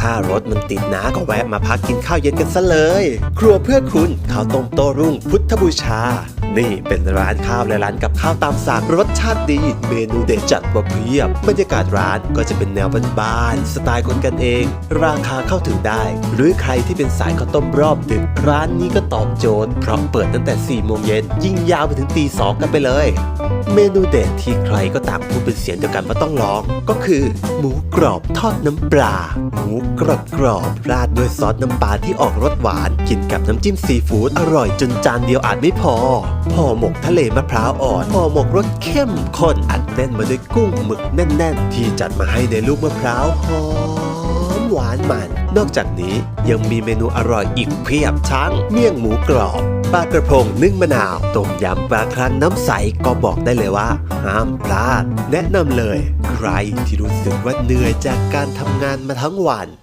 ถ้ารถมันติดนะก็แวะมาพักกินข้าวเย็นกันซะเลย ครัวเพื่อคุณข้าวต้มโตรุ่งพุทธบูชา นี่เป็นร้านข้าวและร้านกับข้าวตามสั่งรสชาติดี เมนูเด็ดจัดมาเพียบบรรยากาศร้านก็จะเป็นแนวบ้านๆสไตล์คนกันเอง ราคาเข้าถึงได้ หรือใครที่เป็นสายข้าวต้มรอบดึกร้านนี้ก็ตอบโจทย์เพราะเปิดตั้งแต่4โมงเย็นยิ่งยาวไปถึงตีสองกันไปเลย เมนูเด็ดที่ใครก็ต่างพูดเป็นเสียงเดียวกันว่าต้องลอง ก็คือ หมูกรอบทอดน้ำปลา หมูกรอบกรอบราดด้วยซอสน้ำปลาที่ออกรสหวานกินกับน้ำจิ้มซีฟู้ดอร่อยจนจานเดียวอาจไม่พอห่อหมกทะเลมะพร้าวอ่อนห่อหมกรสเข้มข้นอัดแน่นมาด้วยกุ้งหมึกแน่น ๆ ที่จัดมาให้ในลูกมะพร้าวหอม หวานมัน นอกจากนี้ยังมีเมนูอร่อยอีกเพียบทั้งเมี่ยงหมูกรอบปลากระพงนึ่งมะนาวต้มยำปลาครังน้ำใสก็บอกได้เลยว่า ห้ามพลาด แนะนำเลย ใครที่รู้สึกว่าเหนื่อยจากการทำงานมาทั้งวัน